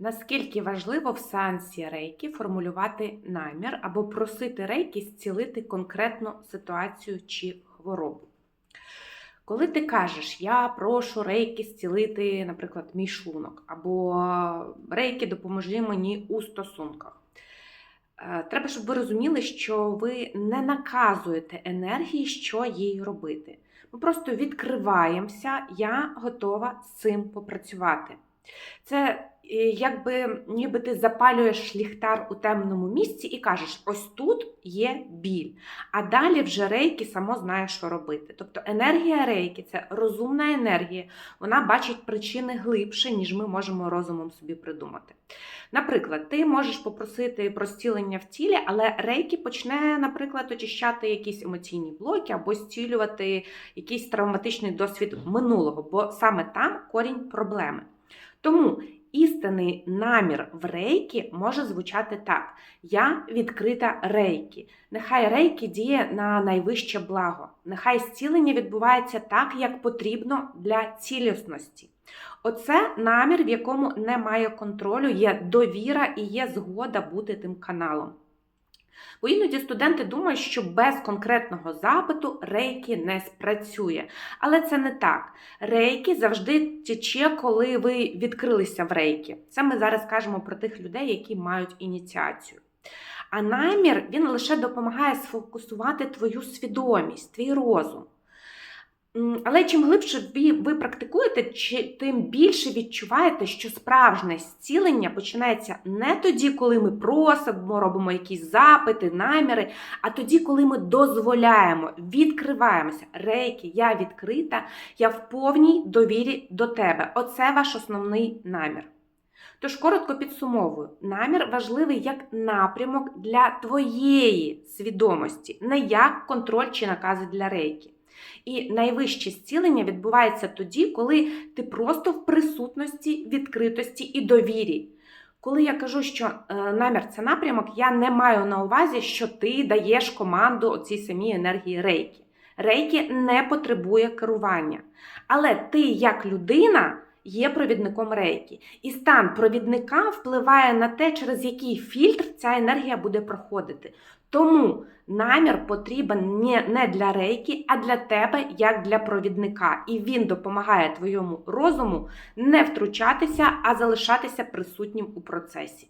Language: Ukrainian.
Наскільки важливо в сеансі рейки формулювати намір або просити рейки зцілити конкретну ситуацію чи хворобу? Коли ти кажеш, я прошу рейки зцілити, наприклад, мій шлунок, або рейки допоможи мені у стосунках. е, Треба, щоб ви розуміли, що ви не наказуєте енергії, що їй робити. Ми просто відкриваємося, я готова з цим попрацювати. Це е, якби ніби ти запалюєш ліхтар у темному місці і кажеш: ось тут є біль. А далі вже рейки само знає, що робити. Тобто енергія рейки це розумна енергія, вона бачить причини глибше, ніж ми можемо розумом собі придумати. Наприклад, ти можеш попросити про зцілення в тілі, але рейки почне, наприклад, очищати якісь емоційні блоки або зцілювати якийсь травматичний досвід минулого, бо саме там корінь проблеми. Тому істинний намір в рейкі може звучати так: Я відкрита рейкі. Нехай рейкі діє на найвище благо. Нехай зцілення відбувається так, як потрібно для цілісності. Оце намір, в якому немає контролю, є довіра і є згода бути тим каналом. Бо іноді студенти думають, що без конкретного запиту рейки не спрацює. Але це не так. Рейки завжди тече, коли ви відкрилися в рейки. Це ми зараз кажемо про тих людей, які мають ініціацію. А намір він лише допомагає сфокусувати твою свідомість, твій розум. Але чим глибше ви, ви практикуєте, тим більше відчуваєте, що справжнє зцілення починається не тоді, коли ми просимо, робимо якісь запити, наміри, а тоді, коли ми дозволяємо, відкриваємося. Рейки, я відкрита, я в повній довірі до тебе. Оце ваш основний намір. Тож коротко підсумовую, намір важливий як напрямок для твоєї свідомості, не як контроль чи накази для рейки. І найвище зцілення відбувається тоді, коли ти просто в присутності, відкритості і довірі. Коли я кажу, що е, намір це напрямок, я не маю на увазі, що ти даєш команду цій самій енергії рейки. Рейки не потребує керування. Але ти, як людина, є провідником рейки. І стан провідника впливає на те, через який фільтр ця енергія буде проходити. Тому намір потрібен не- для рейки, а для тебе, як для провідника. І він допомагає твоєму розуму не втручатися, а залишатися присутнім у процесі.